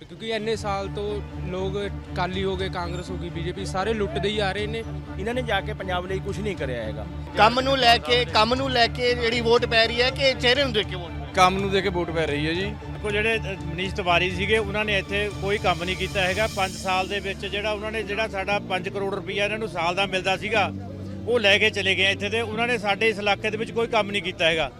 ਕਿਉਂਕਿ ਇੰਨੇ ਸਾਲ ਤੋਂ ਲੋਕ ਕਾਲੀ ਹੋ ਗਏ ਕਾਂਗਰਸ ਹੋ ਗਈ ਬੀਜੇਪੀ ਸਾਰੇ ਲੁੱਟਦੇ ਹੀ ਆ ਰਹੇ ਨੇ। ਇਹਨਾਂ ਨੇ ਜਾ ਕੇ ਪੰਜਾਬ ਲਈ ਕੁਝ ਨਹੀਂ ਕਰਿਆ ਹੈਗਾ। ਕੰਮ ਨੂੰ ਲੈ ਕੇ ਕੰਮ ਨੂੰ ਲੈ ਕੇ ਜਿਹੜੀ ਵੋਟ ਪੈ ਰਹੀ ਹੈ ਕਿ ਚਿਹਰੇ ਨੂੰ ਦੇਖ ਕੇ ਵੋਟ? ਕੰਮ ਨੂੰ ਦੇ ਕੇ ਵੋਟ ਪੈ ਰਹੀ ਹੈ ਜੀ। ਕੋ ਜਿਹੜੇ ਮਨੀਸ਼ ਤਿਵਾਰੀ ਸੀਗੇ ਉਹਨਾਂ ਨੇ ਇੱਥੇ ਕੋਈ ਕੰਮ ਨਹੀਂ ਕੀਤਾ ਹੈਗਾ। 5 ਸਾਲ ਦੇ ਵਿੱਚ ਜਿਹੜਾ ਉਹਨਾਂ ਨੇ ਜਿਹੜਾ ਸਾਡਾ 5 ਕਰੋੜ ਰੁਪਈਆ ਇਹਨਾਂ ਨੂੰ ਸਾਲ ਦਾ ਮਿਲਦਾ ਸੀਗਾ ਉਹ ਲੈ ਕੇ ਚਲੇ ਗਏ ਇੱਥੇ ਤੇ ਉਹਨਾਂ ਨੇ ਸਾਡੇ ਇਸ ਇਲਾਕੇ ਦੇ ਵਿੱਚ ਕੋਈ ਕੰਮ ਨਹੀਂ ਕੀਤਾ ਹੈਗਾ।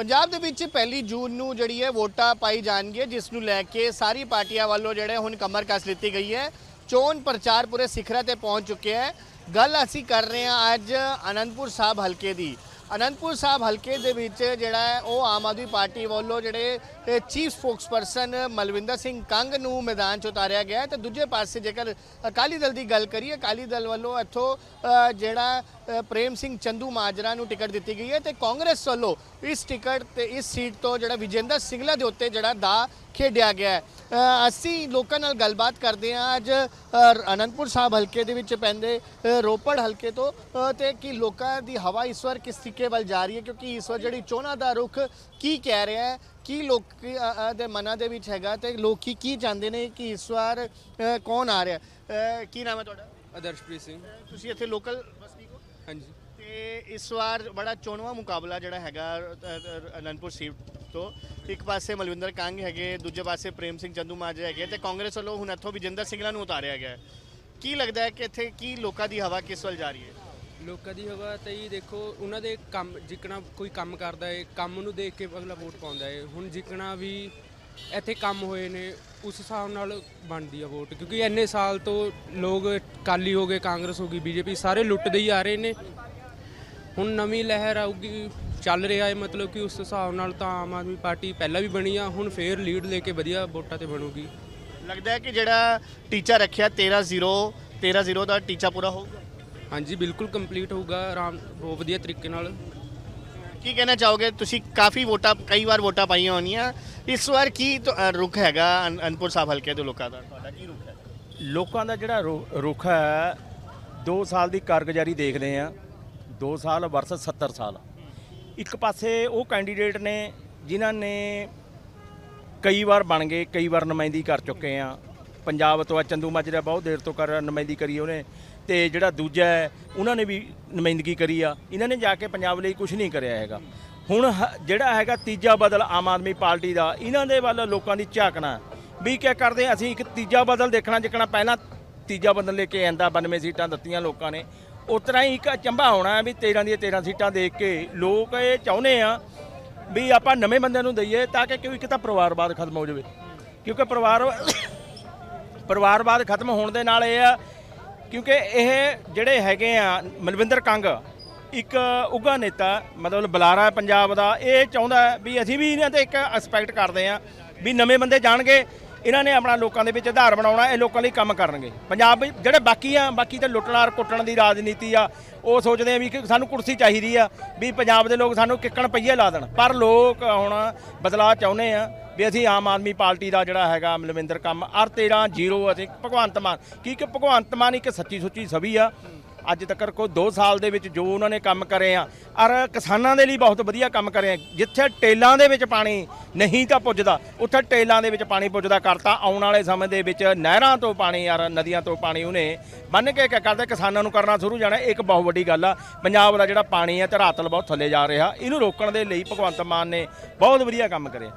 ਪੰਜਾਬ ਦੇ ਵਿੱਚ ਪਹਿਲੀ ਜੂਨ ਨੂੰ ਜਿਹੜੀ ਹੈ ਵੋਟਾਂ ਪਾਈ ਜਾਣਗੀਆਂ, ਜਿਸ ਨੂੰ ਲੈ ਕੇ ਸਾਰੀ ਪਾਰਟੀਆਂ ਵੱਲੋਂ ਜਿਹੜੇ ਹੁਣ ਕਮਰ ਕੱਸ ਲਿੱਤੀ ਗਈ ਹੈ। ਚੋਣ ਪ੍ਰਚਾਰ ਪੂਰੇ ਸਿਖਰਾਂ ਤੇ ਪਹੁੰਚ ਚੁੱਕਿਆ ਹੈ। ਗੱਲ ਅਸੀਂ ਕਰ ਰਹੇ ਹਾਂ ਅੱਜ ਅਨੰਦਪੁਰ ਸਾਹਿਬ ਹਲਕੇ ਦੀ। ਅਨੰਦਪੁਰ ਸਾਹਿਬ ਹਲਕੇ ਦੇ ਵਿੱਚ ਜਿਹੜਾ ਹੈ, ਉਹ ਆਮ ਆਦਮੀ ਪਾਰਟੀ ਵੱਲੋਂ ਜਿਹੜੇ ਚੀਫ ਸਪੋਕਸਪਰਸਨ ਮਲਵਿੰਦਰ ਸਿੰਘ ਕੰਗ ਨੂੰ ਮੈਦਾਨ 'ਚ ਉਤਾਰਿਆ ਗਿਆ ਹੈ। ਤੇ ਦੂਜੇ ਪਾਸੇ ਜੇਕਰ ਅਕਾਲੀ ਦਲ ਦੀ ਗੱਲ ਕਰੀਏ ਅਕਾਲੀ ਦਲ ਵੱਲੋਂ ਇੱਥੋਂ ਜਿਹੜਾ ਪ੍ਰੇਮ ਸਿੰਘ ਚੰਦੂ ਮਾਜਰਾ ਨੂੰ ਟਿਕਟ ਦਿੱਤੀ ਗਈ ਹੈ ਤੇ ਕਾਂਗਰਸ ਵੱਲੋਂ ਇਸ ਟਿਕਟ ਤੇ ਇਸ ਸੀਟ ਤੋਂ ਜਿਹੜਾ ਵਿਜੇਂਦਰ ਸਿੰਗਲਾ ਦੇ ਉੱਤੇ ਜਿਹੜਾ ਦਾ ਖੇਡਿਆ ਗਿਆ ਹੈ। ਅਸੀਂ ਲੋਕਾਂ ਨਾਲ ਗੱਲਬਾਤ ਕਰਦੇ ਹਾਂ ਅੱਜ ਅਨੰਦਪੁਰ ਸਾਹਿਬ ਹਲਕੇ ਦੇ ਵਿੱਚ ਪੈਂਦੇ ਰੋਪੜ ਹਲਕੇ ਤੋਂ ਅ, ਤੇ ਕਿ ਲੋਕਾਂ ਦੀ ਹਵਾ ਇਸ ਵਾਰ ਕਿਸ ਤਰੀਕੇ ਵੱਲ ਜਾ ਰਹੀ ਹੈ? ਕਿਉਂਕਿ ਇਸ ਵਾਰ ਜਿਹੜੀ ਚੋਣਾਂ ਦਾ ਰੁਖ ਕੀ ਕਹਿ ਰਿਹਾ ਹੈ? ਕੀ ਲੋਕ ਦੇ ਮਨਾਂ ਦੇ ਵਿੱਚ ਹੈਗਾ ਤੇ ਲੋਕੀ ਕੀ ਚਾਹੁੰਦੇ ਨੇ ਕਿ ਇਸ ਵਾਰ ਅ, ਕੌਣ ਆ ਰਿਹਾ? ਅ, ਕੀ ਨਾਮ ਹੈ ਤੁਹਾਡਾ? ਆਦਰਸ਼ਪ੍ਰੀਤ ਸਿੰਘ। ਤੁਸੀਂ ਇੱਥੇ ਲੋਕਲ ਵਸਨੀਕ ਹੋ? ਹਾਂਜੀ। ਤੇ ਇਸ ਵਾਰ ਬੜਾ ਚੋਣਵਾ ਮੁਕਾਬਲਾ ਜਿਹੜਾ ਹੈਗਾ ਅ, ਅ, ਅਨੰਦਪੁਰ ਸੀਟ ਤੋਂ। ਇੱਕ ਪਾਸੇ ਮਲਵਿੰਦਰ ਕੰਗ ਹੈਗੇ ਦੂਜੇ ਪਾਸੇ ਪ੍ਰੇਮ ਸਿੰਘ ਚੰਦੂ ਮਾਜਰਾ ਹੈਗੇ ਤੇ ਕਾਂਗਰਸ ਵੱਲੋਂ ਹੁਣ ਇੱਥੋਂ ਵਿਜੇਂਦਰ ਸਿੰਘਲਾ ਨੂੰ ਉਤਾਰਿਆ ਗਿਆ ਹੈ। ਕੀ ਲੱਗਦਾ ਹੈ ਕਿ ਇੱਥੇ ਕੀ ਲੋਕਾਂ ਦੀ ਹਵਾ ਕਿਸ ਵੱਲ ਜਾ ਰਹੀ ਹੈ? ਲੋਕਾਂ ਦੀ ਹਵਾ ਤਾਂ ਹੀ ਦੇਖੋ, ਉਹਨਾਂ ਦੇ ਕੰਮ, ਜਿੱਕਣਾ ਕੋਈ ਕੰਮ ਕਰਦਾ ਏ, ਕੰਮ ਨੂੰ ਦੇਖ ਕੇ ਅਗਲਾ ਵੋਟ ਪਾਉਂਦਾ ਏ। ਹੁਣ ਜਿੱਕਣਾ ਵੀ ਇੱਥੇ ਕੰਮ ਹੋਏ ਨੇ, ਉਸ ਹਿਸਾਬ ਨਾਲ ਬਣਦੀ ਆ ਵੋਟ। ਕਿਉਂਕਿ ਇੰਨੇ ਸਾਲ ਤੋਂ ਲੋਕ ਕਾਲੀ ਹੋ ਗਏ, ਕਾਂਗਰਸ ਹੋ ਗਈ, ਬੀਜੇਪੀ, ਸਾਰੇ ਲੁੱਟਦੇ ਹੀ ਆ ਰਹੇ ਨੇ। ਹੁਣ ਨਵੀਂ ਲਹਿਰ ਆਊਗੀ, ਚੱਲ ਰਿਹਾ ਹੈ ਮਤਲਬ ਕਿ ਉਸ ਹਿਸਾਬ ਨਾਲ ਤਾਂ ਆਮ ਆਦਮੀ ਪਾਰਟੀ ਪਹਿਲਾਂ ਵੀ ਬਣੀ ਆ, ਹੁਣ ਫੇਰ ਲੀਡ ਲੈ ਕੇ ਵਧੀਆ ਵੋਟਾਂ ਤੇ ਬਣੂਗੀ। ਲੱਗਦਾ ਹੈ ਕਿ ਜਿਹੜਾ ਟੀਚਾ ਰੱਖਿਆ 13-0 13-0 ਦਾ ਟੀਚਾ ਪੂਰਾ ਹੋਊਗਾ ਹਾਂਜੀ ਬਿਲਕੁਲ ਕੰਪਲੀਟ ਹੋਊਗਾ ਆਰਾਮ ਬਹੁਤ ਵਧੀਆ ਤਰੀਕੇ ਨਾਲ। ਕੀ ਕਹਿਣਾ ਚਾਹੋਗੇ? ਤੁਸੀਂ ਕਾਫੀ ਵੋਟਾਂ ਕਈ ਵਾਰ ਵੋਟਾਂ ਪਾਈਆਂ ਹੋਣੀਆਂ। ਇਸ ਵਾਰ ਕੀ ਤੁ- ਅ, ਰੁਖ ਹੈਗਾ ਅਨ- ਅਨੰਦਪੁਰ ਸਾਹਿਬ ਹਲਕੇ ਦੇ ਲੋਕਾਂ ਦਾ? ਤੁਹਾਡਾ ਕੀ ਰੁਖ ਹੈ? ਲੋਕਾਂ ਦਾ ਜਿਹੜਾ ਰੁ- ਰੁਖ ਹੈ 2 ਸਾਲ ਦੀ ਕਾਰਗੁਜ਼ਾਰੀ ਦੇਖਦੇ ਆ 2 ਸਾਲ ਵਰਸਸ 70 ਸਾਲ। ਇੱਕ ਪਾਸੇ ਉਹ ਕੈਂਡੀਡੇਟ ਨੇ ਜਿਨ੍ਹਾਂ ਨੇ ਕਈ ਵਾਰ ਬਣ ਗਏ ਕਈ ਵਾਰ ਨੁਮਾਇੰਦੀ ਕਰ ਚੁੱਕੇ ਆ ਪੰਜਾਬ ਤੋਂ ਆ, ਚੰਦੂ ਮਾਜਰਾ ਬਹੁਤ ਦੇਰ ਤੋਂ ਕਰ ਨੁਮਾਇੰਦੀ ਕਰੀ ਉਹਨੇ। ਤੇ ਜਿਹੜਾ ਦੂਜਾ ਹੈ, ਉਹਨਾਂ ਨੇ ਵੀ ਨੁਮਾਇੰਦਗੀ ਕਰੀ ਆ। ਇਹਨਾਂ ਨੇ ਜਾ ਕੇ ਪੰਜਾਬ ਲਈ ਕੁਝ ਨਹੀਂ ਕਰਿਆ ਹੈਗਾ। ਹੁਣ ਹ- ਜਿਹੜਾ ਹੈਗਾ ਤੀਜਾ ਬਦਲ ਆਮ ਆਦਮੀ ਪਾਰਟੀ ਦਾ, ਇਹਨਾਂ ਦੇ ਵੱਲ ਲੋਕਾਂ ਦੀ ਝਾਕਣਾ ਵੀ ਕੀ ਕਰਦੇ ਅਸੀਂ ਇੱਕ ਤੀਜਾ ਬਦਲ ਦੇਖਣਾ, ਜਿੱਕਣਾ ਪਹਿਲਾਂ ਤੀਜਾ ਬਦਲ ਲੈ ਕੇ ਆਂਦਾ 92 ਸੀਟਾਂ ਦਿੱਤੀਆਂ ਲੋਕਾਂ ਨੇ। ਉਸ ਤਰ੍ਹਾਂ ਹੀ ਇੱਕ ਅਚੰਭਾ ਹੋਣਾ ਵੀ 13 ਦੀਆਂ 13 ਸੀਟਾਂ ਦੇਖ ਕੇ ਲੋਕ ਇਹ ਚਾਹੁੰਦੇ ਆ ਵੀ ਆਪਾਂ ਨਵੇਂ ਬੰਦਿਆਂ ਨੂੰ ਦਈਏ, ਤਾਂ ਕਿ ਕਿਉਂਕਿ ਇੱਕ ਤਾਂ ਪਰਿਵਾਰਵਾਦ ਖਤਮ ਹੋ ਜਾਵੇ। ਕਿਉਂਕਿ ਪਰਿਵਾਰ ਪਰਿਵਾਰਵਾਦ ਖਤਮ ਹੋਣ ਦੇ ਨਾਲ ਇਹ ਆ, ਕਿਉਂਕਿ ਇਹ ਜਿਹੜੇ ਹੈਗੇ ਆ, ਮਲਵਿੰਦਰ ਕੰਗ, ਇੱਕ ਉੱਘਾ ਨੇਤਾ, ਮਤਲਬ ਬੁਲਾਰਾ ਪੰਜਾਬ ਦਾ, ਇਹ ਚਾਹੁੰਦਾ ਵੀ ਅਸੀਂ ਵੀ ਇਹਨਾਂ ਤੇ ਇੱਕ ਐਕਸਪੈਕਟ ਕਰਦੇ ਆ ਵੀ ਨਵੇਂ ਬੰਦੇ ਜਾਣਗੇ, ਇਹਨਾਂ ਨੇ ਆਪਣਾ ਲੋਕਾਂ ਦੇ ਵਿੱਚ ਆਧਾਰ ਬਣਾਉਣਾ, ਇਹ ਲੋਕਾਂ ਲਈ ਕੰਮ ਕਰਨਗੇ। ਪੰਜਾਬ ਵਿੱਚ ਜਿਹੜੇ ਬਾਕੀ ਆ, ਬਾਕੀ ਤਾਂ ਲੁੱਟਣਾ ਕੁੱਟਣ ਦੀ ਰਾਜਨੀਤੀ ਆ, ਉਹ ਸੋਚਦੇ ਆ ਵੀ ਕਿ ਸਾਨੂੰ ਕੁਰਸੀ ਚਾਹੀਦੀ ਆ, ਵੀ ਪੰਜਾਬ ਦੇ ਲੋਕ ਸਾਨੂੰ ਕਿੱਕਣ ਪਈਏ ਲਾ ਦੇਣ। ਪਰ ਲੋਕ ਹੁਣ ਬਦਲਾਅ ਚਾਹੁੰਦੇ ਆ ਵੀ ਅਸੀਂ ਆਮ ਆਦਮੀ ਪਾਰਟੀ ਦਾ ਜਿਹੜਾ ਹੈਗਾ ਮਲਵਿੰਦਰ ਕੰਮ ਅਰ 13 ਜ਼ੀਰੋ ਅਸੀਂ ਭਗਵੰਤ ਮਾਨ, ਕੀ ਕਿ ਭਗਵੰਤ ਮਾਨ ਇੱਕ ਸੱਚੀ ਸੁੱਚੀ ਸਭੀ ਆ। ਅੱਜ ਤੱਕ ਕੋਈ 2 ਸਾਲ ਦੇ ਵਿੱਚ ਜੋ ਉਹਨਾਂ ਨੇ ਕੰਮ ਕਰੇ ਆ ਔਰ ਕਿਸਾਨਾਂ ਦੇ ਲਈ ਬਹੁਤ ਵਧੀਆ ਕੰਮ ਕਰੇ ਆ। ਜਿੱਥੇ ਟੇਲਾਂ ਦੇ ਵਿੱਚ ਪਾਣੀ ਨਹੀਂ ਤਾਂ ਪੁੱਜਦਾ, ਉੱਥੇ ਟੇਲਾਂ ਦੇ ਵਿੱਚ ਪਾਣੀ ਪੁੱਜਦਾ ਕਰਤਾ। ਆਉਣ ਵਾਲੇ ਸਮੇਂ ਦੇ ਵਿੱਚ ਨਹਿਰਾਂ ਤੋਂ ਪਾਣੀ ਔਰ ਨਦੀਆਂ ਤੋਂ ਪਾਣੀ ਉਹਨੇ ਬੰਨ ਕੇ ਕਰਦੇ, ਕਿਸਾਨਾਂ ਨੂੰ ਕਰਨਾ ਸ਼ੁਰੂ ਜਾਣਾ। ਇੱਕ ਬਹੁਤ ਵੱਡੀ ਗੱਲ ਆ, ਪੰਜਾਬ ਦਾ ਜਿਹੜਾ ਪਾਣੀ ਆ, ਧਰਾਤਲ ਬਹੁਤ ਥੱਲੇ ਜਾ ਰਿਹਾ। ਇਹਨੂੰ ਰੋਕਣ ਦੇ ਲਈ ਭਗਵੰਤ ਮਾਨ ਨੇ ਬਹੁਤ ਵਧੀਆ ਕੰਮ ਕਰਿਆ।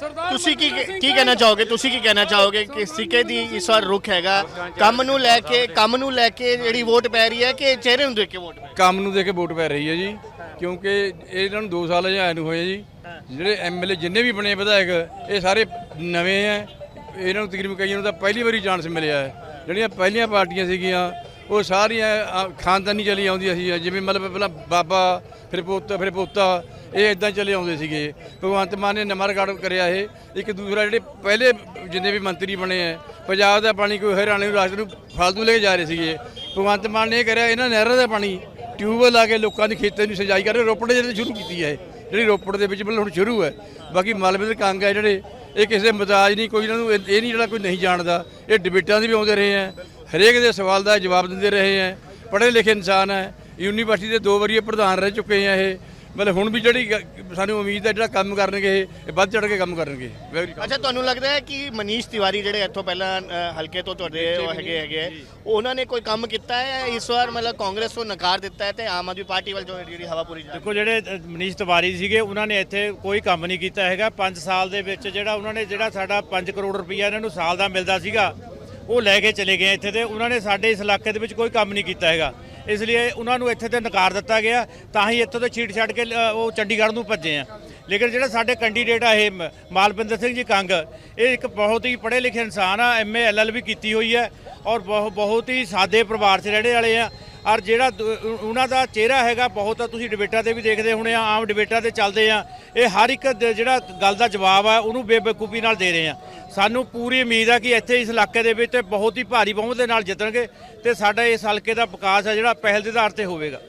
ਤੁਸੀਂ ਕੀ ਕੀ ਕਹਿਣਾ ਚਾਹੋਗੇ? ਤੁਸੀਂ ਕੀ ਕਹਿਣਾ ਚਾਹੋਗੇ ਕਿ ਸਿੱਕੇ ਦੀ ਇਸ ਵਾਰ ਰੁਖ ਹੈਗਾ? ਕੰਮ ਨੂੰ ਲੈ ਕੇ ਕੰਮ ਨੂੰ ਲੈ ਕੇ ਜਿਹੜੀ ਵੋਟ ਪੈ ਰਹੀ ਹੈ ਕਿ ਚਿਹਰੇ ਨੂੰ ਦੇਖ ਕੇ ਵੋਟ ਪੈ ਕੰਮ ਨੂੰ ਦੇ ਕੇ ਵੋਟ ਪੈ ਰਹੀ ਹੈ ਜੀ। ਕਿਉਂਕਿ ਇਹਨਾਂ ਨੂੰ 2 ਸਾਲ ਹਜੇ ਨੂੰ ਹੋਏ ਜੀ। ਜਿਹੜੇ ਐਮਐਲਏ ਜਿੰਨੇ ਵੀ ਬਣੇ ਵਿਧਾਇਕ ਇਹ ਸਾਰੇ ਨਵੇਂ ਆ। ਇਹਨਾਂ ਨੂੰ ਤਕਰੀਬਨ ਕਈਆਂ ਨੂੰ ਤਾਂ ਪਹਿਲੀ ਵਾਰੀ ਚਾਂਸ ਮਿਲਿਆ ਹੈ। ਜਿਹੜੀਆਂ ਪਹਿਲੀਆਂ ਪਾਰਟੀਆਂ ਸੀਗੀਆਂ ਉਹ ਸਾਰੀਆਂ ਖਾਨਦਾਨੀ ਚਲੀ ਆਉਂਦੀਆਂ ਸੀ। ਜਿਵੇਂ ਮਤਲਬ ਪਹਿਲਾਂ ਬਾਬਾ ਫਿਰ ਪੋਤਾ ਫਿਰ ਪੋਤਾ ਇਹ ਇਦਾਂ ਚਲੇ ਆਉਂਦੇ ਸੀਗੇ। ਭਗਵੰਤ ਮਾਨ ਨੇ ਨਵਾਂ ਰਿਕਾਰਡ ਕਰਿਆ ਇਹ। ਇੱਕ ਦੂਸਰਾ ਜਿਹੜੇ ਪਹਿਲੇ ਜਿੰਨੇ ਵੀ ਮੰਤਰੀ ਬਣੇ ਆ, ਪੰਜਾਬ ਦਾ ਪਾਣੀ ਕੋਈ ਹਰਿਆਣੇ ਨੂੰ, ਰਾਸ਼ਟਰ ਨੂੰ ਫਾਲਤੂ ਲੈ ਕੇ ਜਾ ਰਹੇ ਸੀਗੇ। ਭਗਵੰਤ ਮਾਨ ਨੇ ਇਹ ਕਰਿਆ ਇਹਨਾਂ ਨਹਿਰਾਂ ਦਾ ਪਾਣੀ। ਟਿਊਬਵੈੱਲ ਲਾ ਕੇ ਲੋਕਾਂ ਦੀ ਖੇਤਾਂ ਨੂੰ ਸਿੰਜਾਈ ਕਰ ਰਹੇ ਰੋਪੜ ਜਿਹੜੇ ਸ਼ੁਰੂ ਕੀਤੀ ਹੈ ਇਹ। ਜਿਹੜੀ ਰੋਪੜ ਦੇ ਵਿੱਚ ਮਤਲਬ ਹੁਣ ਸ਼ੁਰੂ ਹੈ ਬਾਕੀ ਮਲਬੇ ਦੇ ਕੰਗ ਹੈ ਜਿਹੜੇ, ਇਹ ਕਿਸੇ ਮਜ਼ਾਜ ਨਹੀਂ, ਕੋਈ ਇਹਨਾਂ ਨੂੰ ਇਹ ਇਹ ਨਹੀਂ ਜਿਹੜਾ ਕੋਈ ਨਹੀਂ ਜਾਣਦਾ। ਇਹ ਡਿਬੇਟਾਂ ਦੇ ਵੀ ਆਉਂਦੇ ਰਹੇ ਆ। ਹਰੇਕ ਦੇ ਸਵਾਲ ਦਾ ਜਵਾਬ ਦਿੰਦੇ ਰਹੇ ਆ। ਪੜ੍ਹੇ ਲਿਖੇ ਇਨਸਾਨ ਹੈ ਯੂਨੀਵਰਸਿਟੀ ਦੇ ਦੋ ਵਾਰੀ ਪ੍ਰਧਾਨ ਰਹਿ ਚੁੱਕੇ ਆ ਇਹ। ਮਤਲਬ ਹੁਣ ਵੀ ਜਿਹੜੀ ਗ- ਸਾਨੂੰ ਉਮੀਦ ਹੈ ਜਿਹੜਾ ਕੰਮ ਕਰਨਗੇ ਇਹ ਇਹ ਵੱਧ ਚੜ ਕੇ ਕੰਮ ਕਰਨਗੇ। ਵੈਰੀ ਅੱਛਾ ਤੁਹਾਨੂੰ ਲੱਗਦਾ ਹੈ ਕਿ ਮਨੀਸ਼ ਤਿਵਾਰੀ ਜਿਹੜੇ ਇੱਥੋਂ ਪਹਿਲਾਂ ਅ, ਹਲਕੇ ਤੋਂ ਤੁਹਾਡੇ ਉਹ ਹੈਗੇ ਹੈਗੇ ਹੈ, ਉਹਨਾਂ ਨੇ ਕੋਈ ਕੰਮ ਕੀਤਾ ਹੈ ਇਸ ਵਾਰ ਮਤਲਬ ਕਾਂਗਰਸ ਨੂੰ ਨਕਾਰ ਦਿੱਤਾ ਹੈ ਤੇ ਆਮ ਆਦਮੀ ਪਾਰਟੀ ਵੱਲ ਜੋ ਜਿਹੜੀ ਹਵਾ ਪੂਰੀ ਜਾ ਰਹੀ ਹੈ? ਦੇਖੋ ਜਿਹੜੇ ਅ, ਮਨੀਸ਼ ਤਿਵਾਰੀ ਸੀਗੇ ਉਹਨਾਂ ਨੇ ਇੱਥੇ ਕੋਈ ਕੰਮ ਨਹੀਂ ਕੀਤਾ ਹੈਗਾ। 5 ਸਾਲ ਦੇ ਵਿੱਚ ਜਿਹੜਾ ਉਹਨਾਂ ਨੇ ਜਿਹੜਾ ਸਾਡਾ 5 ਕਰੋੜ ਰੁਪਈਆ ਇਹਨਾਂ ਨੂੰ ਸਾਲ ਦਾ ਮਿਲਦਾ ਸੀਗਾ ਉਹ ਲੈ ਕੇ ਚਲੇ ਗਏ ਇੱਥੇ ਤੇ ਉਹਨਾਂ ਨੇ ਸਾਡੇ ਇਸ ਇਲਾਕੇ ਦੇ ਵਿੱਚ ਕੋਈ ਕੰਮ ਨਹੀਂ ਕੀਤਾ ਹੈਗਾ। ਇਸ ਲਈ ਉਹਨਾਂ ਨੂੰ ਇੱਥੇ ਤੇ ਨਕਾਰ ਦਿੱਤਾ ਗਿਆ, ਤਾਂ ਹੀ ਇੱਥੋਂ ਤੇ ਛੀਟ ਛੱਡ ਕੇ ਉਹ ਚੰਡੀਗੜ੍ਹ ਨੂੰ ਭੱਜੇ ਆ। ਲੇਕਿਨ ਜਿਹੜਾ ਸਾਡੇ ਕੈਂਡੀਡੇਟ ਆ ਇਹ ਮ- ਮਾਲਵਿੰਦਰ ਸਿੰਘ ਜੀ ਕੰਗ, ਇਹ ਇੱਕ ਬਹੁਤ ਹੀ ਪੜ੍ਹੇ ਲਿਖੇ ਇਨਸਾਨ ਆ ਐਮਏ ਐਲਐਲ ਵੀ ਕੀਤੀ ਹੋਈ ਹੈ ਔਰ ਬਹੁ- ਬਹੁਤ ਹੀ ਸਾਦੇ ਪਰਿਵਾਰ 'ਚ ਰਹਿਣੇ ਵਾਲੇ ਆ। ਔਰ ਜਿਹੜਾ ਦ- ਉਹਨਾਂ ਦਾ ਚਿਹਰਾ ਹੈਗਾ, ਬਹੁਤ ਆ ਤੁਸੀਂ ਡਿਬੇਟਾਂ ਤੇ ਵੀ ਦੇਖਦੇ ਹੋਣੇ ਆ, ਆਮ ਡਿਬੇਟਾਂ ਤੇ ਚੱਲਦੇ ਆ। ਇਹ ਹਰ ਇੱਕ ਜਿਹੜਾ ਗੱਲ ਦਾ ਜਵਾਬ ਆ, ਉਹਨੂੰ ਬੇਵਕੂਫੀ ਨਾਲ ਦੇ ਰਹੇ ਆ। ਸਾਨੂੰ ਪੂਰੀ ਉਮੀਦ ਆ ਕਿ ਇੱਥੇ ਇਸ ਇਲਾਕੇ ਦੇ ਵਿੱਚ ਬਹੁਤ ਹੀ ਭਾਰੀ ਬਹੁਮਤ ਦੇ ਨਾਲ ਜਿੱਤਣਗੇ ਤੇ ਸਾਡਾ ਇਸ ਹਲਕੇ ਦਾ ਵਿਕਾਸ ਆ ਜਿਹੜਾ ਪਹਿਲ ਦੇ ਆਧਾਰ ਤੇ ਹੋਵੇਗਾ।